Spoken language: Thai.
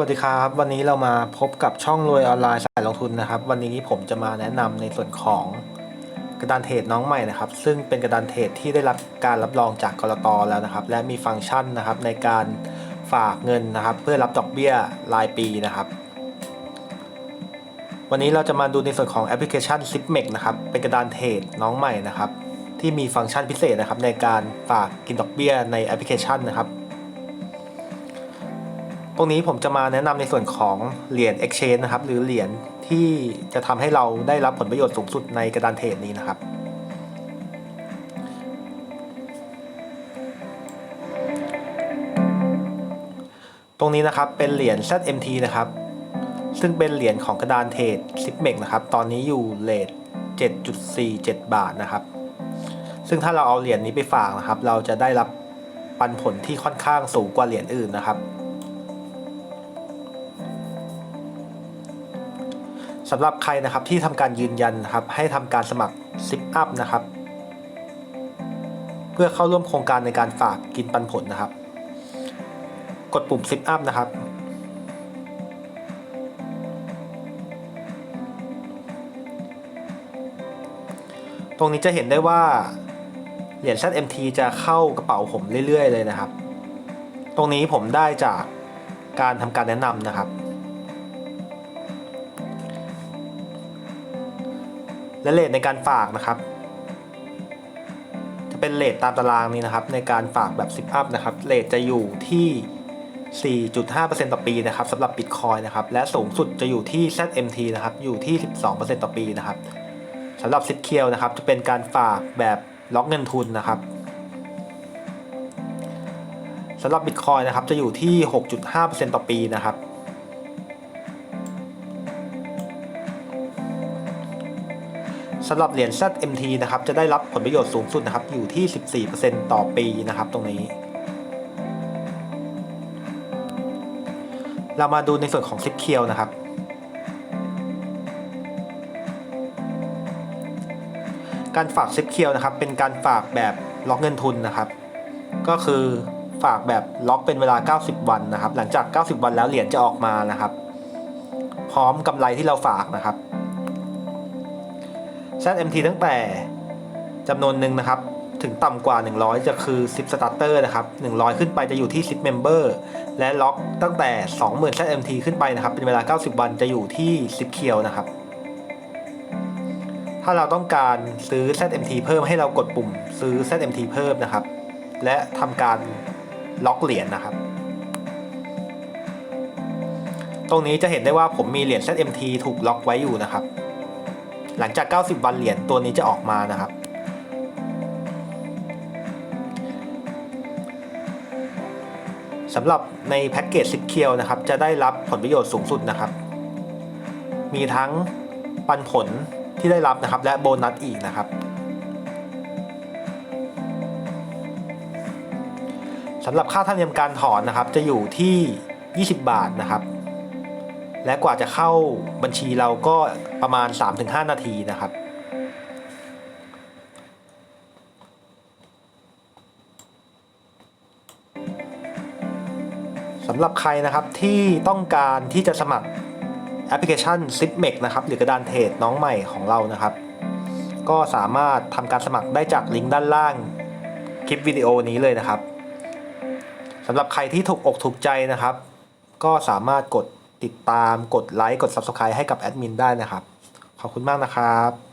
วัสดีครับ วันนี้เรามาพบกับช่องรวยออนไลน์สายลงทุนนะครับ วันนี้ผมจะมาแนะนำในส่วนของกระดานเทรดน้องใหม่นะครับ ซึ่งเป็นกระดานเทรดที่ได้รับการรับรองจากกรตแล้วนะครับ และมีฟังก์ชันนะครับในการฝากเงินนะครับ เพื่อรับดอกเบี้ยรายปีนะครับ วันนี้เราจะมาดูในส่วนของแอปพลิเคชัน s i p m e x นะครับเป็นกระดานเทรดน้องใหม่นะครับ ที่มีฟังก์ชันพิเศษนะครับในการฝากกินดอกเบี้ยในแอปพลิเคชันนะครับ ตรงนี้ผมจะมาแนะนำในส่วนของเหรียญ Exchange นะครับ หรือเหรียญที่จะทำให้เราได้รับผลประโยชน์สูงสุดในกระดานเทรดนี้นะครับ ตรงนี้นะครับเป็นเหรียญ ZMT นะครับ ซึ่งเป็นเหรียญของกระดานเทรด s i p m e x นะครับ ตอนนี้อยู่เลท7.47 บาทนะครับ ซึ่งถ้าเราเอาเหรียญนี้ไปฝากนะครับ เราจะได้รับปันผลที่ค่อนข้างสูงกว่าเหรียญอื่นนะครับ สำหรับใครนะครับที่ทำการยืนยันนะครับให้ทำการสมัคร Zip Up นะครับ เพื่อเข้าร่วมโครงการในการฝากกินปันผลนะครับ กดปุ่ม Zip Up นะครับตรงนี้จะเห็นได้ว่า เหรียญ ZMT จะเข้ากระเป๋าผมเรื่อยๆ เลยนะครับ ตรงนี้ผมได้จากการทำการแนะนำนะครับ และเลทในการฝากนะครับ จะเป็นเลทตามตารางนี้นะครับ ในการฝากแบบ 10 up นะครับเลทจะอยู่ที่ 4.5%ต่อปีนะครับสำหรับ Bitcoin นะครับ และสูงสุดจะอยู่ที่ ZMT นะครับ อยู่ที่ 12%ต่อปีนะครับสำหรับ s i p k i e l นะครับ จะเป็นการฝากแบบล็อกเงินทุนนะครับสำหรับ Bitcoin นะครับ จะอยู่ที่ 6.5%ต่อปีนะครับ สำหรับเหรียญ ZMT นะครับจะได้รับผลประโยชน์สูงสุดนะครับอยู่ที่ 14%ต่อปีนะครับตรงนี้ เรามาดูในส่วนของ s i p k i e l นะครับการฝาก s i p k i e l นะครับเป็นการฝากแบบล็อกเงินทุนนะครับ ก็คือฝากแบบล็อกเป็นเวลา 90 วันนะครับ หลังจาก 90 วันแล้วเหรียญจะออกมานะครับ พร้อมกำไรที่เราฝากนะครับ ZMT ตั้งแต่จำนวนหนึ่งนะครับ ถึงต่ำกว่า 100 จะคือ 10 starter นะครับ 100 ขึ้นไปจะอยู่ที่ 10 member และล็อกตั้งแต่ 20,000 ZMT ขึ้นไปนะครับ เป็นเวลา 90 วันจะอยู่ที่ 10 เคียวนะครับ ถ้าเราต้องการซื้อ ZMT เพิ่มให้เรากดปุ่มซื้อ ZMT เพิ่มนะครับ และทำการล็อกเหรียญนะครับตรงนี้จะเห็นได้ว่าผมมีเหรียญ ZMT ถูกล็อกไว้อยู่นะครับ หลังจาก 90 วันเหรียญตัวนี้จะออกมานะครับ สำหรับในแพ็กเกจ10เคียวนะครับ จะได้รับผลประโยชน์สูงสุดนะครับ มีทั้งปันผลที่ได้รับนะครับ และโบนัสอีกนะครับสำหรับค่าธรรมเนียมการถอนนะครับ จะอยู่ที่ 20 บาทนะครับ และกว่าจะเข้าบัญชีเราก็ประมาณ 3-5 นาทีนะครับ สำหรับใครนะครับที่ต้องการที่จะสมัครแอปพลิเคชัน s i p m e x นะครับหรือกระดานเทรดน้องใหม่ของเรานะครับ ก็สามารถทำการสมัครได้จากลิงก์ด้านล่างคลิปวิดีโอนี้เลยนะครับสำหรับใครที่ถูกอกถูกใจนะครับ ก็สามารถกด ติดตามกดไลค์กด Subscribe ให้กับแอดมินได้นะครับ ขอบคุณมากนะครับ